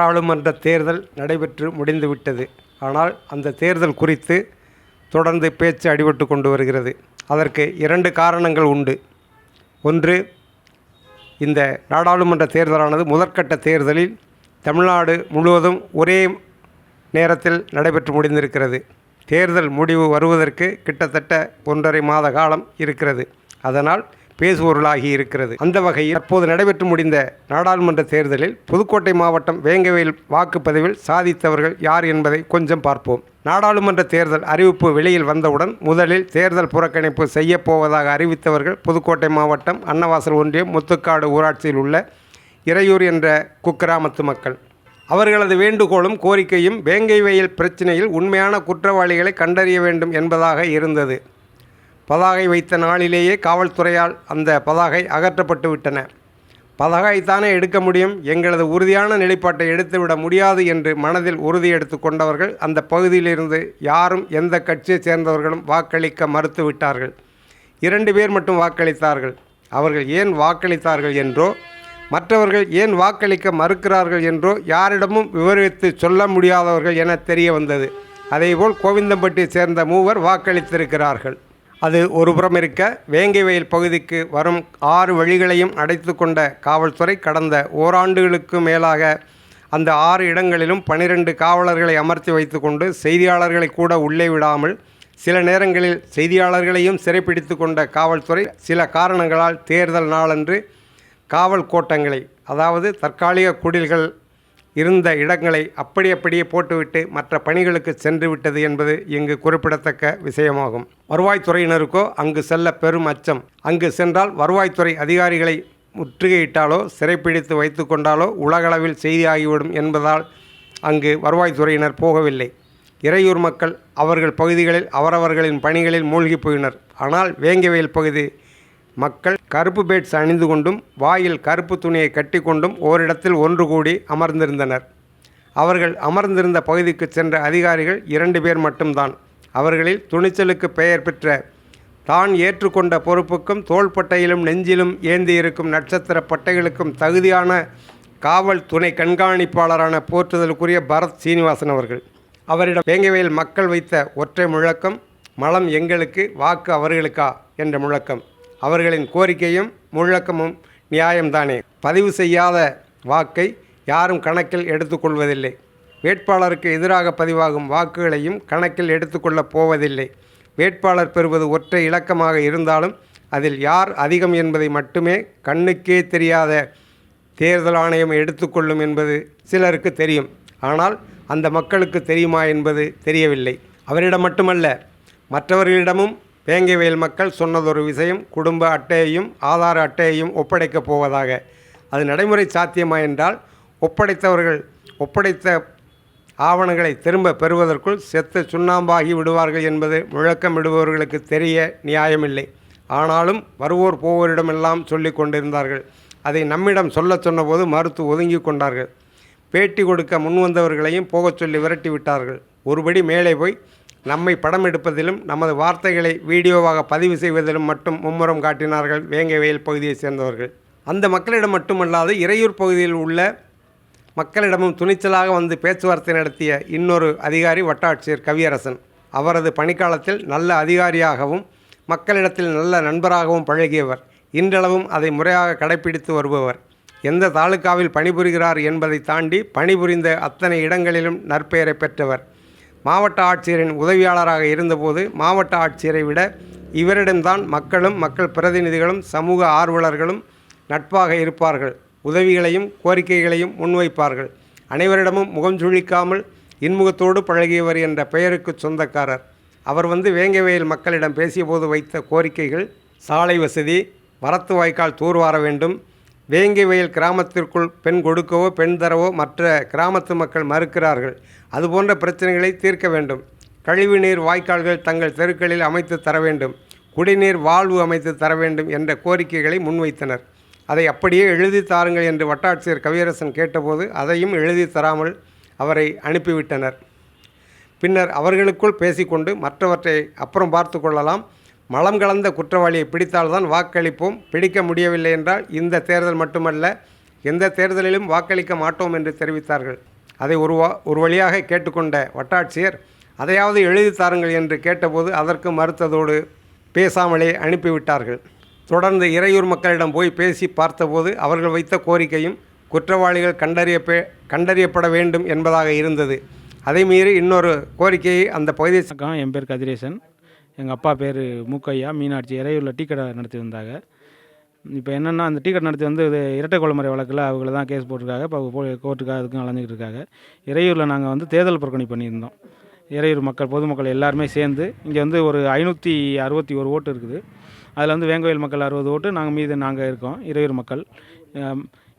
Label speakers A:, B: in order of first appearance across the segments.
A: நாடாளுமன்ற தேர்தல் நடைபெற்று முடிந்துவிட்டது. ஆனால் அந்த தேர்தல் குறித்து தொடர்ந்து பேச்சு அடிபட்டு கொண்டு வருகிறது. அதற்கு இரண்டு காரணங்கள் உண்டு. ஒன்று இந்த நாடாளுமன்ற தேர்தலானது முதற்கட்ட தேர்தலில் தமிழ்நாடு முழுவதும் ஒரே நேரத்தில் நடைபெற்று முடிந்திருக்கிறது. தேர்தல் முடிவு வருவதற்கு கிட்டத்தட்ட ஒன்றரை மாத காலம் இருக்கிறது. அதனால் பேசுபொருளாகி இருக்கிறது. அந்த வகையில் தற்போது நடைபெற்று முடிந்த நாடாளுமன்ற தேர்தலில் புதுக்கோட்டை மாவட்டம் வேங்கவேல் வாக்குப்பதிவில் சாதித்தவர்கள் யார் என்பதை கொஞ்சம் பார்ப்போம். நாடாளுமன்ற தேர்தல் அறிவிப்பு வெளியில் வந்தவுடன் முதலில் தேர்தல் புறக்கணிப்பு செய்யப் போவதாக அறிவித்தவர்கள் புதுக்கோட்டை மாவட்டம் அன்னவாசல் ஒன்றியம் முத்துக்காடு ஊராட்சியில் உள்ள இறையூர் என்ற குக்கிராமத்து மக்கள். அவர்களது வேண்டுகோளும் கோரிக்கையும் வேங்கை வயல் பிரச்சினையில் உண்மையான குற்றவாளிகளை கண்டறிய வேண்டும் என்பதாக இருந்தது. பதாகை வைத்த நாளிலேயே காவல்துறையால் அந்த பதாகை அகற்றப்பட்டு விட்டன. பதாகைத்தானே எடுக்க முடியும்? எங்களது உறுதியான நிலைப்பாட்டை எடுத்துவிட முடியாது என்று மனதில் உறுதி எடுத்து கொண்டவர்கள் அந்த பகுதியிலிருந்து யாரும் எந்த கட்சியைச் சேர்ந்தவர்களும் வாக்களிக்க மறுத்து விட்டார்கள். இரண்டு பேர் மட்டும் வாக்களித்தார்கள். அவர்கள் ஏன் வாக்களித்தார்கள் என்றோ மற்றவர்கள் ஏன் வாக்களிக்க மறுக்கிறார்கள் என்றோ யாரிடமும் விவரித்து சொல்ல முடியாதவர்கள் என தெரிய வந்தது. அதேபோல் கோவிந்தம்பட்டியை சேர்ந்த மூவர் வாக்களித்திருக்கிறார்கள். அது ஒருபுறம் இருக்க வேங்கைவயல் பகுதிக்கு வரும் ஆறு வழிகளையும் அடைத்து கொண்ட காவல்துறை கடந்த ஓராண்டுகளுக்கு மேலாக அந்த ஆறு இடங்களிலும் பனிரெண்டு காவலர்களை அமர்த்தி வைத்துக்கொண்டு செய்தியாளர்களை கூட உள்ளே விடாமல் சில நேரங்களில் செய்தியாளர்களையும் சிறைப்பிடித்து கொண்ட காவல்துறை சில காரணங்களால் தேர்தல் நாளன்று காவல் கோட்டங்களை அதாவது தற்காலிக குடில்கள் இருந்த இடங்களை அப்படி அப்படியே போட்டுவிட்டு மற்ற பணிகளுக்கு சென்று விட்டது என்பது இங்கு குறிப்பிடத்தக்க விஷயமாகும். வருவாய்த்துறையினருக்கோ அங்கு செல்ல பெரும் அச்சம். அங்கு சென்றால் வருவாய்த்துறை அதிகாரிகளை முற்றுகையிட்டாலோ சிறைப்பிடித்து வைத்து கொண்டாலோ உலகளவில் செய்தியாகிவிடும் என்பதால் அங்கு வருவாய்த்துறையினர் போகவில்லை. இறையூர் மக்கள் அவர்கள் பகுதிகளில் அவரவர்களின் பணிகளில் மூழ்கி போயினர். ஆனால் வேங்கவேல் பகுதி மக்கள் கருப்பு பேட்ஸ் அணிந்து கொண்டும் வாயில் கருப்பு துணியை கட்டிக்கொண்டும் ஓரிடத்தில் ஒன்று கூடி அமர்ந்திருந்தனர். அவர்கள் அமர்ந்திருந்த பகுதிக்கு சென்ற அதிகாரிகள் இரண்டு பேர் மட்டும்தான். அவர்களில் துணிச்சலுக்கு பெயர் பெற்ற தான் ஏற்றுக்கொண்ட பொறுப்புக்கும் தோள்பட்டையிலும் நெஞ்சிலும் ஏந்தியிருக்கும் நட்சத்திர பட்டைகளுக்கும் தகுதியான காவல் துணை கண்காணிப்பாளரான போற்றுதலுக்குரிய பரத் சீனிவாசன் அவர்கள். அவரிடம் வேங்கவேல் மக்கள் வைத்த ஒற்றை முழக்கம் மலம் எங்களுக்கு வாக்கு அவர்களுக்கா? என்ற முழக்கம். அவர்களின் கோரிக்கையும் முழக்கமும் நியாயம்தானே. பதிவு செய்யாத வாக்கை யாரும் கணக்கில் எடுத்துக்கொள்வதில்லை வேட்பாளருக்கு எதிராக பதிவாகும் வாக்குகளையும் கணக்கில் எடுத்துக்கொள்ளப் போவதில்லை. வேட்பாளர் பெறுவது ஒற்றை இலக்கமாக இருந்தாலும் அதில் யார் அதிகம் என்பதை மட்டுமே கண்ணுக்கே தெரியாத தேர்தல் ஆணையம் எடுத்துக்கொள்ளும் என்பது சிலருக்கு தெரியும். ஆனால் அந்த மக்களுக்கு தெரியுமா என்பது தெரியவில்லை. அவரிடம் மட்டுமல்ல மற்றவர்களிடமும் வேங்கைவயல் மக்கள் சொன்னதொரு விஷயம் குடும்ப அட்டையையும் ஆதார அட்டையையும் ஒப்படைக்கப் போவதாக. அது நடைமுறை சாத்தியமா என்றால் ஒப்படைத்தவர்கள் ஒப்படைத்த ஆவணங்களை திரும்ப பெறுவதற்குள் செத்து சுண்ணாம்பாகி விடுவார்கள் என்பது முழக்கமிடுபவர்களுக்கு தெரிய நியாயமில்லை. ஆனாலும் வருவோர் போவோரிடமெல்லாம் சொல்லி கொண்டிருந்தார்கள். அதை நம்மிடம் சொல்ல சொன்னபோது மறுத்து ஒதுங்கி கொண்டார்கள். பேட்டி கொடுக்க முன்வந்தவர்களையும் போகச் சொல்லி விரட்டி விட்டார்கள். ஒருபடி மேலே போய் நம்மை படம் எடுப்பதிலும் நமது வார்த்தைகளை வீடியோவாக பதிவு செய்வதிலும் மட்டும் மும்முரம் காட்டினார்கள் வேங்கவேல் பகுதியைச் சேர்ந்தவர்கள். அந்த மக்களிடம் மட்டுமல்லாது இறையூர் பகுதியில் உள்ள மக்களிடமும் துணிச்சலாக வந்து பேச்சுவார்த்தை நடத்திய இன்னொரு அதிகாரி வட்டாட்சியர் கவியரசன். அவரது பணிக்காலத்தில் நல்ல அதிகாரியாகவும் மக்களிடத்தில் நல்ல நண்பராகவும் பழகியவர். இன்றளவும் அதை முறையாக கடைபிடித்து வருபவர். எந்த தாலுக்காவில் பணிபுரிகிறார் என்பதை தாண்டி பணிபுரிந்த அத்தனை இடங்களிலும் நற்பெயரை பெற்றவர். மாவட்ட ஆட்சியரின் உதவியாளராக இருந்தபோது மாவட்ட ஆட்சியரை விட இவரிடம்தான் மக்களும் மக்கள் பிரதிநிதிகளும் சமூக ஆர்வலர்களும் நட்பாக இருப்பார்கள். உதவிகளையும் கோரிக்கைகளையும் முன்வைப்பார்கள். அனைவரிடமும் முகம் சுழிக்காமல் இன்முகத்தோடு பழகியவர் என்ற பெயருக்கு சொந்தக்காரர். அவர் வந்து வேங்கவேயில் மக்களிடம் பேசியபோது வைத்த கோரிக்கைகள் சாலை வசதி வரத்து வாய்க்கால் தூர்வார வேண்டும் வேங்கை வயல் கிராமத்திற்குள் பெண் கொடுக்கவோ பெண் தரவோ மற்ற கிராமத்து மக்கள் மறுக்கிறார்கள். அதுபோன்ற பிரச்சனைகளை தீர்க்க வேண்டும். கழிவுநீர் வாய்க்கால்கள் தங்கள் தெருக்களில் அமைத்து தர வேண்டும். குடிநீர் வாழ்வு அமைத்து தர வேண்டும் என்ற கோரிக்கைகளை முன்வைத்தனர். அதை அப்படியே எழுதி தாருங்கள் என்று வட்டாட்சியர் கவியரசன் கேட்டபோது அதையும் எழுதி தராமல் அவரை அனுப்பிவிட்டனர். பின்னர் அவர்களுக்குள் பேசிக்கொண்டு மற்றவற்றை அப்புறம் பார்த்து கொள்ளலாம். மலம் கலந்த குற்றவாளியை பிடித்தால்தான் வாக்களிப்போம். பிடிக்க முடியவில்லை என்றால் இந்த தேர்தல் மட்டுமல்ல எந்த தேர்தலிலும் வாக்களிக்க மாட்டோம் என்று தெரிவித்தார்கள். அதை ஒரு ஒரு வழியாக கேட்டுக்கொண்ட வட்டாட்சியர் அதையாவது எழுதி தாருங்கள் என்று கேட்டபோது அதற்கு மறுத்ததோடு பேசாமலே அனுப்பிவிட்டார்கள். தொடர்ந்து இறையூர் மக்களிடம் போய் பேசி பார்த்தபோது அவர்கள் வைத்த கோரிக்கையும் குற்றவாளிகள் கண்டறிய கண்டறியப்பட வேண்டும் என்பதாக இருந்தது. அதை மீறி இன்னொரு கோரிக்கையை அந்த பகுதியை
B: என் பேர் கதிரேசன். எங்கள் அப்பா பேர் மூக்கையா மீனாட்சி. இறையூரில் டீ கடை நடத்தி வந்தாங்க. இப்போ என்னென்னா அந்த டீ கடை நடத்தி வந்து இது இரட்டை கொலைமுறை வழக்கில் அவங்கள தான் கேஸ் போட்டிருக்காங்க. இப்போ போ கோர்ட்டுக்காக அதுக்கும் அலைஞ்சிக்கிட்டு இருக்காங்க. இறையூரில் நாங்கள் வந்து தேர்தல் புறக்கணி பண்ணியிருந்தோம். இறையூர் மக்கள் பொதுமக்கள் எல்லாருமே சேர்ந்து இங்கே வந்து ஒரு ஐநூற்றி அறுபத்தி ஒரு ஓட்டு இருக்குது. அதில் வந்து வேங்கோயில் மக்கள் அறுபது ஓட்டு நாங்கள் மீது நாங்கள் இருக்கோம் இறையூர் மக்கள்.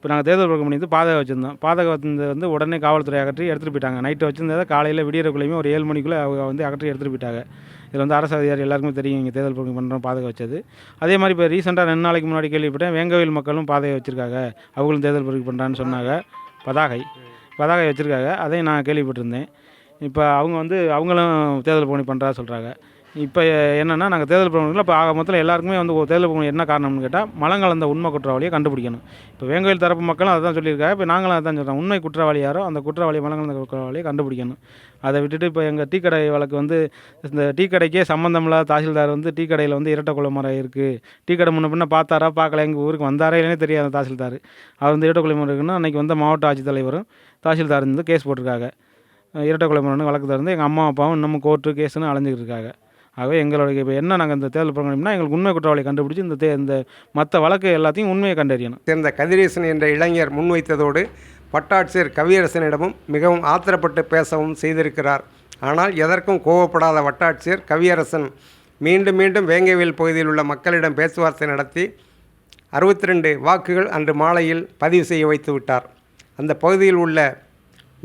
B: இப்போ நாங்கள் தேர்தல் புறக்கணி பண்ணி வந்து பாதகம் வச்சுருந்தோம். பாதகம் வந்து வந்து உடனே காவல்துறை அகற்றி எடுத்துகிட்டு போயிட்டாங்க. நைட்டு வச்சுருந்ததை காலையில் விடியறக்குள்ளேயுமே ஒரு ஏழு மணிக்குள்ளே அவங்க வந்து அகற்றி எடுத்துகிட்டு போயிட்டாங்க. இதில் வந்து அரசு அதிகாரி எல்லாருக்குமே தெரியும். இங்கே தேர்தல் புறக்கணி பண்ணுறோம் பாதகம் வச்சது. அதே மாதிரி இப்போ ரீசெண்டாக ரெண்டு நாளைக்கு முன்னாடி கேள்விப்பட்டேன். வேங்கோயில் மக்களும் பாதையை வச்சுருக்காங்க. அவங்களும் தேர்தல் புறக்கணி பண்ணுறான்னு சொன்னாங்க. பதாகை பதாகை வச்சுருக்காங்க. அதையும் நான் கேள்விப்பட்டிருந்தேன். இப்போ அவங்க வந்து அவங்களும் தேர்தல் பணி பண்ணுறா சொல்கிறாங்க இப்போ என்னென்னா நாங்கள் தேர்தல் புறக்கணியில் இப்போ ஆக மொத்தத்தில் எல்லாருக்குமே வந்து ஒரு தேர்தல் புறக்கணி என்ன காரணம்னு கேட்டால் மலங்கலந்த உண்மை குற்றவாளியை கண்டுபிடிக்கணும். இப்போ வேங்கோயில் தரப்பு மக்களும் அதை தான் சொல்லியிருக்காங்க. இப்போ நாங்களும் அதை தான் சொல்கிறோம் உண்மை குற்றவாளி யாரோ அந்த குற்றவாளி மலங்கலந்த குற்றவாளியை கண்டுபிடிக்கணும். அதை விட்டுட்டு இப்போ எங்கள் டீ கடை வழக்கு வந்து இந்த டீ கடைக்கே சம்மந்தம் இல்லாத தாசில்தார் வந்து டீ கடையில் வந்து இரட்டை குளம் மரம் இருக்குது டீ கடை முன்ன பின்ன பார்த்தாரா பார்க்கல எங்கள் ஊருக்கு வந்தாரா இல்லைனே தெரியாது தாசில்தார். அவர் வந்து இரட்டை கொலை மரம் இருக்குன்னா அன்றைக்கி வந்து மாவட்ட ஆட்சித்தலைவரும் தாசில்தார் வந்து கேஸ் போட்டிருக்காங்க. இரட்டை கொலை வழக்கு திறந்து எங்கள் அம்மா அப்பாவும் இன்னமும் கோர்ட்டு கேஸுன்னு அலைஞ்சிக்கிட்டு இருக்காங்க. ஆகவே எங்களுடைய இப்போ என்ன நாங்கள் இந்த தேர்தல் புறக்கணிப்புனா எங்களுக்கு உண்மை குற்றவாளி கண்டுபிடிச்சி இந்த தே இந்த மற்ற வழக்கு எல்லாத்தையும் உண்மையை கண்டறியணும்.
A: சேர்ந்த கதிரேசன் என்ற இளைஞர் முன்வைத்ததோடு வட்டாட்சியர் கவியரசனிடமும் மிகவும் ஆத்திரப்பட்டு பேசவும் செய்திருக்கிறார். ஆனால் எதற்கும் கோவப்படாத வட்டாட்சியர் கவியரசன் மீண்டும் மீண்டும் வேங்கைவேல் பகுதியில் உள்ள மக்களிடம் பேச்சுவார்த்தை நடத்தி அறுபத்தி ரெண்டு வாக்குகள் அன்று மாலையில் பதிவு செய்ய வைத்து விட்டார் அந்த பகுதியில் உள்ள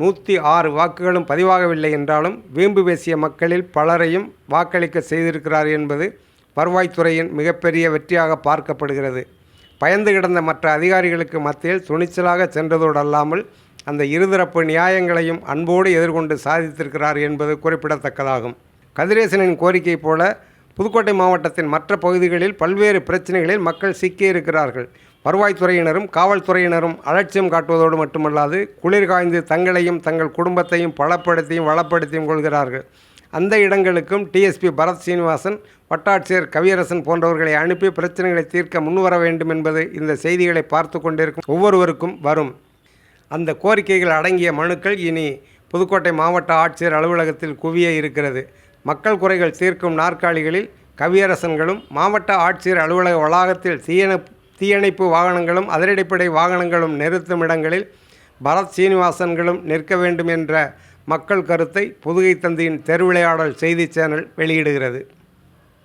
A: நூற்றி ஆறு வாக்குகளும் பதிவாகவில்லை என்றாலும் வீம்பு பேசிய மக்களில் பலரையும் வாக்களிக்க செய்திருக்கிறார் என்பது வருவாய்த்துறையின் மிகப்பெரிய வெற்றியாக பார்க்கப்படுகிறது. பயந்து கிடந்த மற்ற அதிகாரிகளுக்கு மத்தியில் துணிச்சலாக சென்றதோடு அல்லாமல் அந்த இருதரப்பு நியாயங்களையும் அன்போடு எதிர்கொண்டு சாதித்திருக்கிறார் என்பது குறிப்பிடத்தக்கதாகும். கதிரேசனின் கோரிக்கை போல புதுக்கோட்டை மாவட்டத்தின் மற்ற பகுதிகளில் பல்வேறு பிரச்சனைகளில் மக்கள் சிக்கியிருக்கிறார்கள். வருவாய்த்துறையினரும் காவல்துறையினரும் அலட்சியம் காட்டுவதோடு மட்டுமல்லாது குளிர் காய்ந்து தங்களையும் தங்கள் குடும்பத்தையும் பலப்படுத்தியும் வளப்படுத்தியும் கொள்கிறார்கள். அந்த இடங்களுக்கும் டிஎஸ்பி பரத் சீனிவாசன் வட்டாட்சியர் கவியரசன் போன்றவர்களை அனுப்பி பிரச்சனைகளை தீர்க்க முன்வர வேண்டும் என்பது இந்த செய்திகளை பார்த்து கொண்டிருக்கும் ஒவ்வொருவருக்கும் வரும். அந்த கோரிக்கைகள் அடங்கிய மனுக்கள் இனி புதுக்கோட்டை மாவட்ட ஆட்சியர் அலுவலகத்தில் குவிய இருக்கிறது. மக்கள் குறைகள் தீர்க்கும் நாற்காலிகளில் கவியரசன்களும் மாவட்ட ஆட்சியர் அலுவலக வளாகத்தில் தீயணைப்பு தீயணைப்பு வாகனங்களும் அதிரடிப்படை வாகனங்களும் நிறுத்தும் இடங்களில் பரத் சீனிவாசன்களும் நிற்க வேண்டும் என்ற மக்கள் கருத்தை புதுகை தந்தியின் தெருவிளையாடல் செய்தி சேனல் வெளியிடுகிறது.